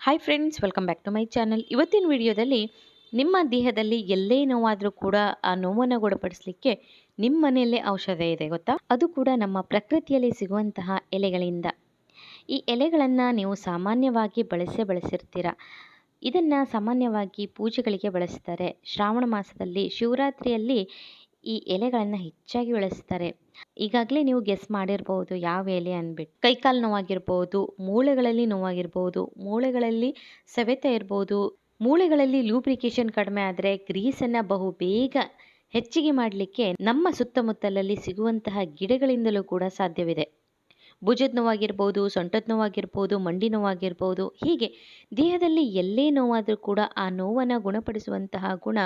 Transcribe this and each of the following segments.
Hi friends welcome back to my channel ಇವತ್ತಿನ ವಿಡಿಯೋದಲ್ಲಿ ನಿಮ್ಮ ದೇಹದಲ್ಲಿ ಎಲ್ಲೇ ನೋವಾದರೂ ಕೂಡ ಆ ನೋವನ್ನು ಗುಣಪಡಿಸಲಿಕ್ಕೆ ನಿಮ್ಮ ಮನೆಯಲ್ಲೇ ಔಷಧ ಇದೆ, ಗೊತ್ತಾ? ಅದು ಕೂಡ ನಮ್ಮ ಪ್ರಕೃತಿಯಲ್ಲಿ ಸಿಗುವಂತಹ ಎಲೆಗಳಿಂದ. ಈ ಎಲೆಗಳನ್ನು ನೀವು ಸಾಮಾನ್ಯವಾಗಿ ಬಳಸೇ ಬಳಸಿರ್ತೀರ? ಇದನ್ನು ಸಾಮಾನ್ಯವಾಗಿ ಪೂಜೆಗಳಿಗೆ ಬಳಸ್ತಾರೆ. ಶ್ರಾವಣ ಮಾಸದಲ್ಲಿ, ಶಿವರಾತ್ರಿಯಲ್ಲಿ ಈ ಎಲೆಗಳನ್ನು ಹೆಚ್ಚಾಗಿ ಬಳಸ್ತಾರೆ. ಈಗಾಗಲೇ ನೀವು ಗೆಸ್ ಮಾಡಿರ್ಬೋದು, ಯಾವ ಎಲೆ ಅಂದ್ಬಿಟ್ಟು. ಕೈಕಾಲು ನೋವಾಗಿರ್ಬೋದು, ಮೂಳೆಗಳಲ್ಲಿ ನೋವಾಗಿರ್ಬೋದು, ಮೂಳೆಗಳಲ್ಲಿ ಸವೆತ ಇರ್ಬೋದು, ಮೂಳೆಗಳಲ್ಲಿ ಲೂಬ್ರಿಕೇಶನ್ ಕಡಿಮೆ ಆದರೆ ಗ್ರೀಸನ್ನು ಬಹು ಬೇಗ ಹೆಚ್ಚಿಗೆ ಮಾಡಲಿಕ್ಕೆ ನಮ್ಮ ಸುತ್ತಮುತ್ತಲಲ್ಲಿ ಸಿಗುವಂತಹ ಗಿಡಗಳಿಂದಲೂ ಕೂಡ ಸಾಧ್ಯವಿದೆ. ಭುಜದ ನೋವಾಗಿರ್ಬೋದು, ಸೊಂಟದ ನೋವಾಗಿರ್ಬೋದು, ಮಂಡಿ ನೋವಾಗಿರ್ಬೋದು, ಹೀಗೆ ದೇಹದಲ್ಲಿ ಎಲ್ಲೇ ನೋವಾದರೂ ಕೂಡ ಆ ನೋವನ್ನು ಗುಣಪಡಿಸುವಂತಹ ಗುಣ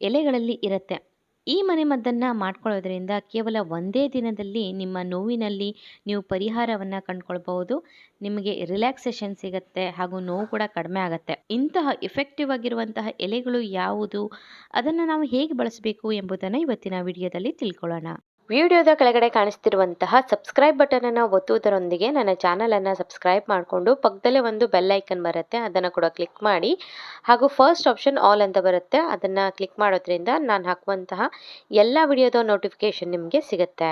ಎಲೆಗಳಲ್ಲಿ ಇರುತ್ತೆ. ಈ ಮನೆಮದ್ದನ್ನು ಮಾಡ್ಕೊಳ್ಳೋದ್ರಿಂದ ಕೇವಲ ಒಂದೇ ದಿನದಲ್ಲಿ ನಿಮ್ಮ ನೋವಿನಲ್ಲಿ ನೀವು ಪರಿಹಾರವನ್ನು ಕಂಡುಕೊಳ್ಬಹುದು, ನಿಮಗೆ ರಿಲ್ಯಾಕ್ಸೇಷನ್ ಸಿಗುತ್ತೆ ಹಾಗೂ ನೋವು ಕೂಡ ಕಡಿಮೆ ಆಗುತ್ತೆ. ಇಂತಹ ಇಫೆಕ್ಟಿವ್ ಆಗಿರುವಂತಹ ಎಲೆಗಳು ಯಾವುದು, ಅದನ್ನು ನಾವು ಹೇಗೆ ಬಳಸಬೇಕು ಎಂಬುದನ್ನು ಇವತ್ತಿನ ವಿಡಿಯೋದಲ್ಲಿ ತಿಳ್ಕೊಳ್ಳೋಣ. ವಿಡಿಯೋದ ಕೆಳಗಡೆ ಕಾಣಿಸ್ತಿರುವಂತಹ ಸಬ್ಸ್ಕ್ರೈಬ್ ಬಟನ್ ಅನ್ನು ಒತ್ತುವುದರೊಂದಿಗೆ ನನ್ನ ಚಾನಲನ್ನು ಸಬ್ಸ್ಕ್ರೈಬ್ ಮಾಡಿಕೊಂಡು ಪಕ್ಕದಲ್ಲೇ ಒಂದು ಬೆಲ್ ಐಕನ್ ಬರುತ್ತೆ, ಅದನ್ನು ಕೂಡ ಕ್ಲಿಕ್ ಮಾಡಿ. ಹಾಗೂ ಫಸ್ಟ್ ಆಪ್ಷನ್ ಆಲ್ ಅಂತ ಬರುತ್ತೆ, ಅದನ್ನು ಕ್ಲಿಕ್ ಮಾಡೋದ್ರಿಂದ ನಾನು ಹಾಕುವಂತಹ ಎಲ್ಲ ವಿಡಿಯೋದ ನೋಟಿಫಿಕೇಶನ್ ನಿಮಗೆ ಸಿಗುತ್ತೆ.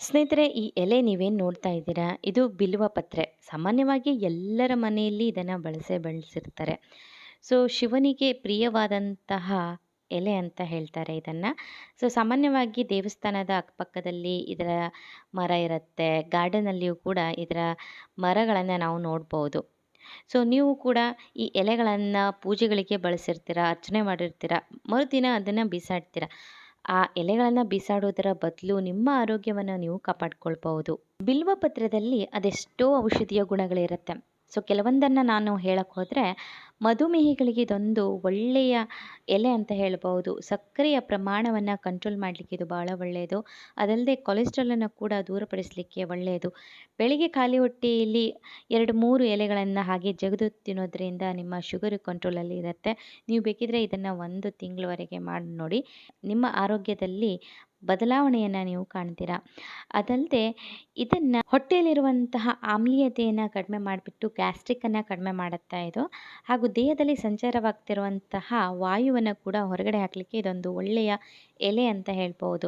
ಸ್ನೇಹಿತರೆ, ಈ ಎಲೆ ನೀವೇನು ನೋಡ್ತಾ ಇದ್ದೀರಾ? ಇದು ಬಿಲ್ವ ಪತ್ರೆ. ಸಾಮಾನ್ಯವಾಗಿ ಎಲ್ಲರ ಮನೆಯಲ್ಲಿ ಇದನ್ನು ಬಳಸೇ ಬಳಸಿರ್ತಾರೆ. ಸೊ ಶಿವನಿಗೆ ಪ್ರಿಯವಾದಂತಹ ಎಲೆ ಅಂತ ಹೇಳ್ತಾರೆ ಇದನ್ನು. ಸೊ ಸಾಮಾನ್ಯವಾಗಿ ದೇವಸ್ಥಾನದ ಅಕ್ಕಪಕ್ಕದಲ್ಲಿ ಇದರ ಮರ ಇರುತ್ತೆ. ಗಾರ್ಡನಲ್ಲಿಯೂ ಕೂಡ ಇದರ ಮರಗಳನ್ನು ನಾವು ನೋಡ್ಬೋದು. ಸೊ ನೀವು ಕೂಡ ಈ ಎಲೆಗಳನ್ನು ಪೂಜೆಗಳಿಗೆ ಬಳಸಿರ್ತೀರ, ಅರ್ಚನೆ ಮಾಡಿರ್ತೀರ, ಮರುದಿನ ಅದನ್ನು ಬಿಸಾಡ್ತೀರ? ಆ ಎಲೆಗಳನ್ನು ಬಿಸಾಡೋದರ ಬದಲು ನಿಮ್ಮ ಆರೋಗ್ಯವನ್ನು ನೀವು ಕಾಪಾಡ್ಕೊಳ್ಬಹುದು. ಬಿಲ್ವ ಪತ್ರದಲ್ಲಿ ಅದೆಷ್ಟೋ ಔಷಧೀಯ ಗುಣಗಳಿರುತ್ತೆ. ಸೊ ಕೆಲವೊಂದನ್ನು ನಾನು ಹೇಳಕ್ಕೆ ಹೋದರೆ ಮಧುಮೇಹಿಗಳಿಗೆ ಇದೊಂದು ಒಳ್ಳೆಯ ಎಲೆ ಅಂತ ಹೇಳ್ಬೋದು ಸಕ್ಕರೆಯ ಪ್ರಮಾಣವನ್ನು ಕಂಟ್ರೋಲ್ ಮಾಡಲಿಕ್ಕೆ ಇದು ಭಾಳ ಒಳ್ಳೆಯದು. ಅದಲ್ಲದೆ ಕೊಲೆಸ್ಟ್ರಾಲನ್ನು ಕೂಡ ದೂರಪಡಿಸಲಿಕ್ಕೆ ಒಳ್ಳೆಯದು. ಬೆಳಿಗ್ಗೆ ಖಾಲಿ ಹೊಟ್ಟೆಯಲ್ಲಿ ಎರಡು ಮೂರು ಎಲೆಗಳನ್ನು ಹಾಗೆ ಜಗದು ತಿನ್ನೋದ್ರಿಂದ ನಿಮ್ಮ ಶುಗರ್ ಕಂಟ್ರೋಲಲ್ಲಿ ಇರುತ್ತೆ. ನೀವು ಬೇಕಿದ್ರೆ ಇದನ್ನು ಒಂದು ತಿಂಗಳವರೆಗೆ ಮಾಡಿ ನೋಡಿ. ನಿಮ್ಮ ಆರೋಗ್ಯದಲ್ಲಿ ಬದಲಾವಣೆಯನ್ನು ನೀವು ಕಾಣ್ತೀರಾ? ಅದಲ್ಲದೆ ಇದನ್ನು ಹೊಟ್ಟೆಯಲ್ಲಿರುವಂತಹ ಆಮ್ಲೀಯತೆಯನ್ನು ಕಡಿಮೆ ಮಾಡಿಬಿಟ್ಟು ಗ್ಯಾಸ್ಟ್ರಿಕ್ಕನ್ನು ಕಡಿಮೆ ಮಾಡುತ್ತಾ ಇದು, ಹಾಗೂ ದೇಹದಲ್ಲಿ ಸಂಚಾರವಾಗ್ತಿರುವಂತಹ ವಾಯುವನ್ನು ಕೂಡ ಹೊರಗಡೆ ಹಾಕಲಿಕ್ಕೆ ಇದೊಂದು ಒಳ್ಳೆಯ ಎಲೆ ಅಂತ ಹೇಳ್ಬೋದು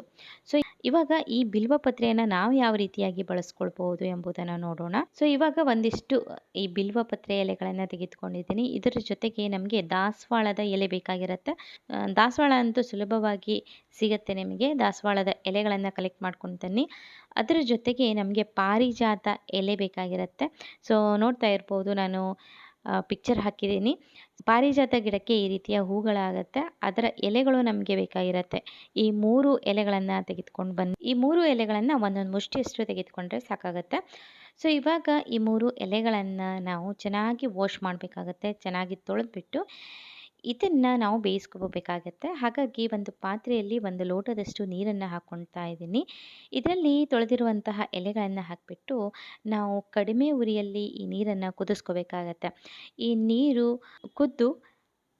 ಸೊ ಇವಾಗ ಈ ಬಿಲ್ವಪತ್ರೆಯನ್ನು ನಾವು ಯಾವ ರೀತಿಯಾಗಿ ಬಳಸ್ಕೊಳ್ಬಹುದು ಎಂಬುದನ್ನು ನೋಡೋಣ. ಸೊ ಇವಾಗ ಒಂದಿಷ್ಟು, ಈ ಬಿಲ್ವಪತ್ರೆ ಎಲೆಗಳನ್ನು ತೆಗೆದುಕೊಂಡಿದ್ದೀನಿ. ಇದರ ಜೊತೆಗೆ ನಮಗೆ ದಾಸವಾಳದ ಎಲೆ ಬೇಕಾಗಿರುತ್ತೆ. ದಾಸವಾಳ ಅಂತೂ ಸುಲಭವಾಗಿ ಸಿಗುತ್ತೆ ನಿಮಗೆ. ದಾಸವಾಳದ ಎಲೆಗಳನ್ನು ಕಲೆಕ್ಟ್ ಮಾಡ್ಕೊಂಡು ತನ್ನಿ ಅದರ ಜೊತೆಗೆ ನಮಗೆ ಪಾರಿಜಾತ ಎಲೆ ಬೇಕಾಗಿರುತ್ತೆ. ಸೊ ನೋಡ್ತಾ ಇರ್ಬೋದು ನಾನು ಪಿಕ್ಚರ್ ಹಾಕಿದ್ದೀನಿ. ಪಾರಿಜಾತ ಗಿಡಕ್ಕೆ ಈ ರೀತಿಯ ಹೂಗಳಾಗತ್ತೆ. ಅದರ ಎಲೆಗಳು ನಮಗೆ ಬೇಕಾಗಿರುತ್ತೆ. ಈ ಮೂರು ಎಲೆಗಳನ್ನು ತೆಗೆದುಕೊಂಡು ಬನ್ನಿ. ಈ ಮೂರು ಎಲೆಗಳನ್ನು ಒಂದೊಂದು ಮುಷ್ಟಿಯಷ್ಟು ತೆಗೆದುಕೊಂಡ್ರೆ ಸಾಕಾಗುತ್ತೆ. ಸೊ ಇವಾಗ ಈ ಮೂರು ಎಲೆಗಳನ್ನು ನಾವು ಚೆನ್ನಾಗಿ ವಾಶ್ ಮಾಡಬೇಕಾಗತ್ತೆ. ಚೆನ್ನಾಗಿ ತೊಳೆದ್ಬಿಟ್ಟು ಇದನ್ನು ನಾವು ಬೇಯಿಸ್ಕೋಬೇಕಾಗತ್ತೆ. ಹಾಗಾಗಿ ಒಂದು ಪಾತ್ರೆಯಲ್ಲಿ ಒಂದು ಲೋಟದಷ್ಟು ನೀರನ್ನು ಹಾಕ್ಕೊಳ್ತಾ ಇದ್ದೀನಿ. ಇದರಲ್ಲಿ ತೊಳೆದಿರುವಂತಹ ಎಲೆಗಳನ್ನು ಹಾಕಿಬಿಟ್ಟು ನಾವು ಕಡಿಮೆ ಉರಿಯಲ್ಲಿ ಈ ನೀರನ್ನು ಕುದಿಸ್ಕೋಬೇಕಾಗತ್ತೆ. ಈ ನೀರು ಕುದ್ದು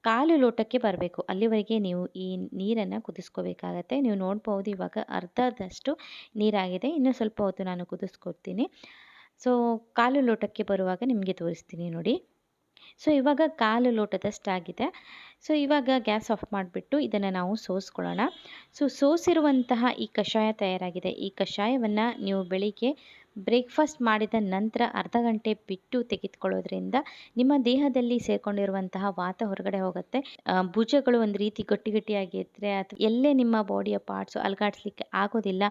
ಕಾಲು ಲೋಟಕ್ಕೆ ಬರಬೇಕು. ಅಲ್ಲಿವರೆಗೆ ನೀವು ಈ ನೀರನ್ನು ಕುದಿಸ್ಕೋಬೇಕಾಗತ್ತೆ. ನೀವು ನೋಡ್ಬೋದು ಇವಾಗ ಅರ್ಧದಷ್ಟು ನೀರಾಗಿದೆ. ಇನ್ನೂ ಸ್ವಲ್ಪ ಹೊತ್ತು ನಾನು ಕುದಿಸ್ಕೊಡ್ತೀನಿ. ಸೊ, ಕಾಲು ಲೋಟಕ್ಕೆ ಬರುವಾಗ ನಿಮಗೆ ತೋರಿಸ್ತೀನಿ ನೋಡಿ. ಸೊ ಇವಾಗ ಕಾಲು ಲೋಟದಷ್ಟಾಗಿದೆ ಸೊ ಇವಾಗ ಗ್ಯಾಸ್ ಆಫ್ ಮಾಡಿಬಿಟ್ಟು ಇದನ್ನು ನಾವು ಸೋಸ್ಕೊಳ್ಳೋಣ. ಸೊ ಸೋಸಿರುವಂತಹ ಈ ಕಷಾಯ ತಯಾರಾಗಿದೆ. ಈ ಕಷಾಯವನ್ನು ನೀವು ಬೆಳಿಗ್ಗೆ ಬ್ರೇಕ್ಫಾಸ್ಟ್ ಮಾಡಿದ ನಂತರ ಅರ್ಧ ಗಂಟೆ ಬಿಟ್ಟು ತೆಗೆದುಕೊಳ್ಳೋದ್ರಿಂದ ನಿಮ್ಮ ದೇಹದಲ್ಲಿ ಸೇರಿಕೊಂಡಿರುವಂತಹ ವಾತ ಹೊರಗಡೆ ಹೋಗುತ್ತೆ. ಭುಜಗಳು ಒಂದು ರೀತಿ ಗಟ್ಟಿ ಗಟ್ಟಿಯಾಗಿದ್ದರೆ ಅಥವಾ ಎಲ್ಲೇ ನಿಮ್ಮ ಬಾಡಿಯ ಪಾರ್ಟ್ಸು ಅಲ್ಗಾಡಿಸ್ಲಿಕ್ಕೆ ಆಗೋದಿಲ್ಲ.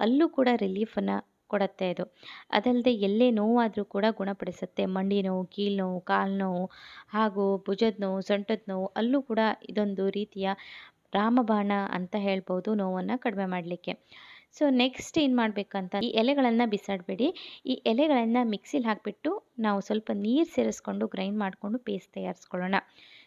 ಅಲ್ಲೂ ಕೂಡ ರಿಲೀಫನ್ನು ಕೊಡುತ್ತೆ ಇದು ಅದಲ್ಲದೆ ಎಲ್ಲೇ ನೋವಾದರೂ ಕೂಡ ಗುಣಪಡಿಸುತ್ತೆ. ಮಂಡಿ ನೋವು ಕೀಲು ನೋವು, ಕಾಲು ನೋವು ಹಾಗೂ ಭುಜದ ನೋವು, ಸೊಂಟದ ನೋವು ಅಲ್ಲೂ ಕೂಡ ಇದೊಂದು ರೀತಿಯ ರಾಮಬಾಣ ಅಂತ ಹೇಳ್ಬೋದು ನೋವನ್ನು ಕಡಿಮೆ ಮಾಡಲಿಕ್ಕೆ. ಸೊ ನೆಕ್ಸ್ಟ್ ಏನು ಮಾಡಬೇಕಂತ ಈ ಎಲೆಗಳನ್ನು ಬಿಸಾಡಬೇಡಿ. ಈ ಎಲೆಗಳನ್ನು ಮಿಕ್ಸಿಲಿ ಹಾಕಿಬಿಟ್ಟು ನಾವು ಸ್ವಲ್ಪ ನೀರು ಸೇರಿಸ್ಕೊಂಡು, ಗ್ರೈಂಡ್ ಮಾಡಿಕೊಂಡು ಪೇಸ್ಟ್ ತಯಾರಿಸ್ಕೊಳ್ಳೋಣ.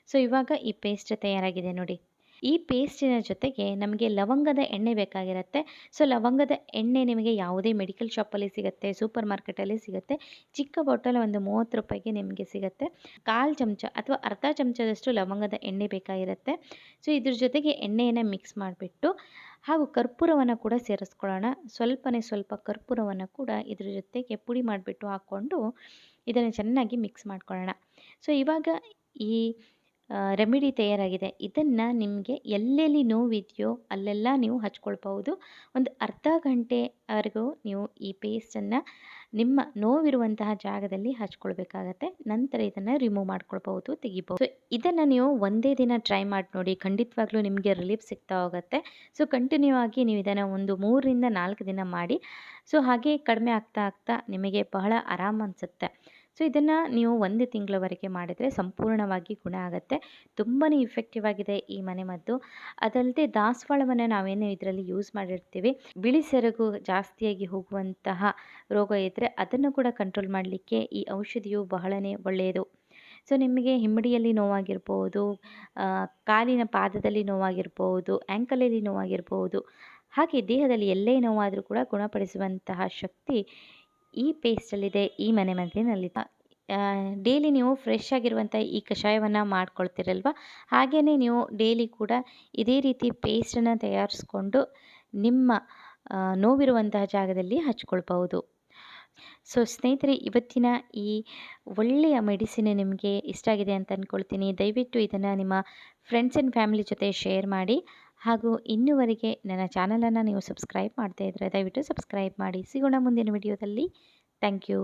ಸೊ ಇವಾಗ ಈ ಪೇಸ್ಟ್ ತಯಾರಾಗಿದೆ ನೋಡಿ. ಈ ಪೇಸ್ಟಿನ ಜೊತೆಗೆ ನಮಗೆ ಲವಂಗದ ಎಣ್ಣೆ ಬೇಕಾಗಿರುತ್ತೆ. ಸೊ, ಲವಂಗದ ಎಣ್ಣೆ ನಿಮಗೆ ಯಾವುದೇ ಮೆಡಿಕಲ್ ಶಾಪಲ್ಲಿ ಸಿಗುತ್ತೆ, ಸೂಪರ್ ಮಾರ್ಕೆಟಲ್ಲಿ ಸಿಗುತ್ತೆ. ಚಿಕ್ಕ ಬಾಟಲ್ ಒಂದು ಮೂವತ್ತು ರೂಪಾಯಿಗೆ ನಿಮಗೆ ಸಿಗುತ್ತೆ. ಕಾಲು ಚಮಚ ಅಥವಾ ಅರ್ಧ ಚಮಚದಷ್ಟು ಲವಂಗದ ಎಣ್ಣೆ ಬೇಕಾಗಿರುತ್ತೆ. ಸೊ, ಇದ್ರ ಜೊತೆಗೆ ಎಣ್ಣೆಯನ್ನು ಮಿಕ್ಸ್ ಮಾಡಿಬಿಟ್ಟು ಹಾಗೂ ಕರ್ಪೂರವನ್ನು ಕೂಡ ಸೇರಿಸ್ಕೊಳ್ಳೋಣ. ಸ್ವಲ್ಪನೇ ಸ್ವಲ್ಪ ಕರ್ಪೂರವನ್ನು ಕೂಡ ಇದ್ರ ಜೊತೆಗೆ ಪುಡಿ ಮಾಡಿಬಿಟ್ಟು ಹಾಕ್ಕೊಂಡು ಇದನ್ನು ಚೆನ್ನಾಗಿ ಮಿಕ್ಸ್ ಮಾಡ್ಕೊಳ್ಳೋಣ. ಸೊ, ಇವಾಗ ಈ ರೆಮಿಡಿ ತಯಾರಾಗಿದೆ. ಇದನ್ನು ನಿಮಗೆ ಎಲ್ಲೆಲ್ಲಿ ನೋವಿದೆಯೋ ಅಲ್ಲೆಲ್ಲ ನೀವು ಹಚ್ಕೊಳ್ಬಹುದು. ಒಂದು ಅರ್ಧ ಗಂಟೆವರೆಗೂ ನೀವು ಈ ಪೇಸ್ಟನ್ನು ನಿಮ್ಮ ನೋವಿರುವಂತಹ ಜಾಗದಲ್ಲಿ ಹಚ್ಕೊಳ್ಬೇಕಾಗತ್ತೆ. ನಂತರ ಇದನ್ನು ರಿಮೂವ್ ಮಾಡ್ಕೊಳ್ಬಹುದು, ತೆಗಿಬಹುದು. ಇದನ್ನು ನೀವು ಒಂದೇ ದಿನ ಟ್ರೈ ಮಾಡಿ ನೋಡಿ, ಖಂಡಿತವಾಗ್ಲೂ ನಿಮಗೆ ರಿಲೀಫ್ ಸಿಗ್ತಾ ಹೋಗುತ್ತೆ. ಸೊ ಕಂಟಿನ್ಯೂ ಆಗಿ ನೀವು ಇದನ್ನು ಒಂದು ಮೂರರಿಂದ ನಾಲ್ಕು ದಿನ ಮಾಡಿ. ಸೊ ಹಾಗೆ ಕಡಿಮೆ ಆಗ್ತಾ ಆಗ್ತಾ ನಿಮಗೆ ಬಹಳ ಆರಾಮ ಅನಿಸುತ್ತೆ. ಸೊ ಇದನ್ನು ನೀವು ಒಂದು ತಿಂಗಳವರೆಗೆ ಮಾಡಿದರೆ ಸಂಪೂರ್ಣವಾಗಿ ಗುಣ ಆಗುತ್ತೆ. ತುಂಬಾ ಇಫೆಕ್ಟಿವ್ ಆಗಿದೆ ಈ ಮನೆಮದ್ದು ಅದಲ್ಲದೆ ದಾಸವಾಳವನ್ನು ನಾವೇನು ಇದರಲ್ಲಿ ಯೂಸ್ ಮಾಡಿರ್ತೀವಿ. ಬಿಳಿ ಸೆರಗು ಜಾಸ್ತಿಯಾಗಿ ಹೋಗುವಂತಹ ರೋಗ ಇದ್ದರೆ ಅದನ್ನು ಕೂಡ ಕಂಟ್ರೋಲ್ ಮಾಡಲಿಕ್ಕೆ ಈ ಔಷಧಿಯು ಬಹಳನೇ ಒಳ್ಳೆಯದು. ಸೊ ನಿಮಗೆ ಹಿಮ್ಮಡಿಯಲ್ಲಿ ನೋವಾಗಿರ್ಬೋದು ಕಾಲಿನ ಪಾದದಲ್ಲಿ ನೋವಾಗಿರ್ಬೋದು ಆ್ಯಂಕಲಲ್ಲಿ ನೋವಾಗಿರ್ಬೋದು, ಹಾಗೆ ದೇಹದಲ್ಲಿ ಎಲ್ಲೇ ನೋವಾದರೂ ಕೂಡ ಗುಣಪಡಿಸುವಂತಹ ಶಕ್ತಿ ಈ ಪೇಸ್ಟಲ್ಲಿದೆ ಈ ಮನೆ ಮದ್ದಿನಲ್ಲಿ ಡೈಲಿ ನೀವು ಫ್ರೆಶ್ ಆಗಿರುವಂಥ ಈ ಕಷಾಯವನ್ನು ಮಾಡ್ಕೊಳ್ತಿರಲ್ವ? ಹಾಗೆಯೇ ನೀವು ಡೈಲಿ ಕೂಡ ಇದೇ ರೀತಿ ಪೇಸ್ಟನ್ನು ತಯಾರಿಸ್ಕೊಂಡು ನಿಮ್ಮ ನೋವಿರುವಂತಹ ಜಾಗದಲ್ಲಿ ಹಚ್ಕೊಳ್ಬಹುದು. ಸೊ ಸ್ನೇಹಿತರೆ, ಇವತ್ತಿನ ಈ ಒಳ್ಳೆಯ ಮೆಡಿಸಿನ್ ನಿಮಗೆ ಇಷ್ಟ ಆಗಿದೆ ಅಂತ ಅಂದ್ಕೊಳ್ತೀನಿ ದಯವಿಟ್ಟು ಇದನ್ನು ನಿಮ್ಮ ಫ್ರೆಂಡ್ಸ್ ಆ್ಯಂಡ್ ಫ್ಯಾಮಿಲಿ ಜೊತೆ ಶೇರ್ ಮಾಡಿ. ಹಾಗೂ ಇನ್ನುವರೆಗೆ ನನ್ನ ಚಾನಲನ್ನು ನೀವು ಸಬ್ಸ್ಕ್ರೈಬ್ ಮಾಡದೇ ಇದ್ದರೆ ದಯವಿಟ್ಟು ಸಬ್ಸ್ಕ್ರೈಬ್ ಮಾಡಿ. ಸಿಗೋಣ ಮುಂದಿನ ವಿಡಿಯೋದಲ್ಲಿ. Thank you.